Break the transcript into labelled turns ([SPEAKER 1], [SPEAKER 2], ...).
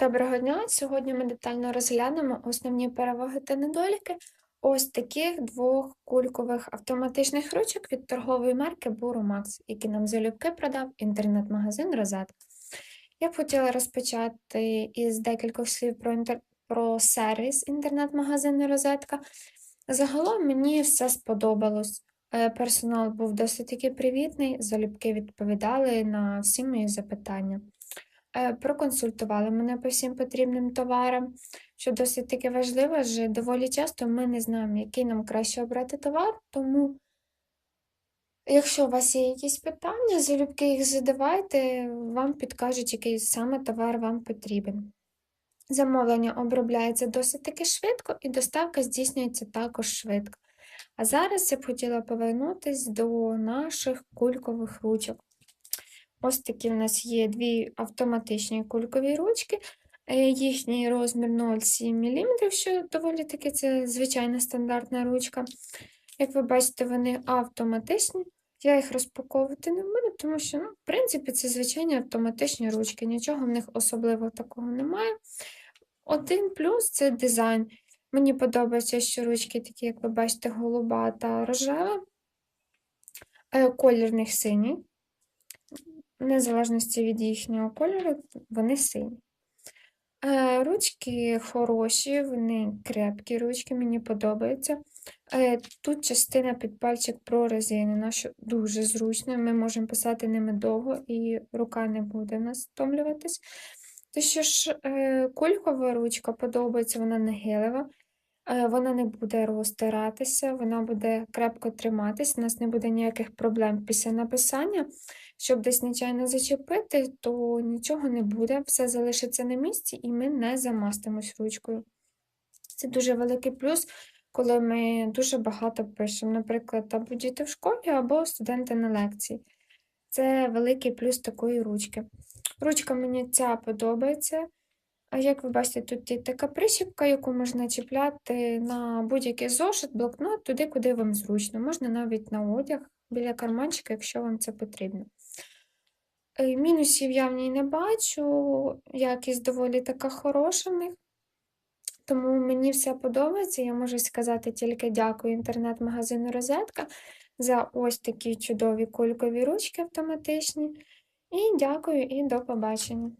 [SPEAKER 1] Доброго дня! Сьогодні ми детально розглянемо основні переваги та недоліки ось таких двох кулькових автоматичних ручок від торгової марки Burumax, які нам залюбки продав інтернет-магазин Розетка. Я б хотіла розпочати із декількох слів про, інтер... про сервіс інтернет-магазину Розетка. Загалом мені все сподобалось. Е, Персонал був досить таки привітний, залюбки відповідали на всі мої запитання. Е, Проконсультували мене по всім потрібним товарам, що досить таки важливо, адже доволі часто ми не знаємо, який нам краще обрати товар, тому, якщо у вас є якісь питання, залюбки їх задавайте, вам підкажуть, який саме товар вам потрібен. Замовлення обробляється досить таки швидко, і доставка здійснюється також швидко. А зараз я б хотіла повернутися до наших кулькових ручок. Ось такі в нас є дві автоматичні кулькові ручки. Е, Їхній розмір 0,7 мм, що доволі таки це звичайна стандартна ручка. Як ви бачите, вони автоматичні. Я їх розпаковувати не буду, тому що, ну, в принципі, це звичайні автоматичні ручки, нічого в них особливого такого немає. Один плюс це дизайн. Мені подобається, що ручки такі, як ви бачите, голуба та рожева. Е, Колір них синій. Незалежності від їхнього кольору, вони сині. Е, Ручки хороші, вони крепкі ручки, мені подобаються. Е, Тут частина під пальчик прорезинена, що дуже зручно. Ми можемо писати ними довго і рука не буде в нас втомлюватись. То що ж, е, кулькова ручка подобається, вона не гилева, е, вона не буде розтиратися, вона буде крепко триматись, у нас не буде ніяких проблем після написання. Щоб десь нечайно зачепити, то нічого не буде, все залишиться на місці і ми не замастимось ручкою. Це дуже великий плюс, коли ми дуже багато пишемо, наприклад, або діти в школі, або студенти на лекції. Це великий плюс такої ручки. Ручка мені ця подобається. А як ви бачите, тут є така прищіпка, яку можна чіпляти на будь-який зошит, блокнот, туди, куди вам зручно. Можна навіть на одяг біля карманчика, якщо вам це потрібно. Е, Мінусів я в ній не бачу, якість доволі така хороша в них. Тому мені все подобається. Я можу сказати тільки дякую інтернет-магазину Розетка за ось такі чудові кулькові ручки автоматичні. І дякую, і до побачення.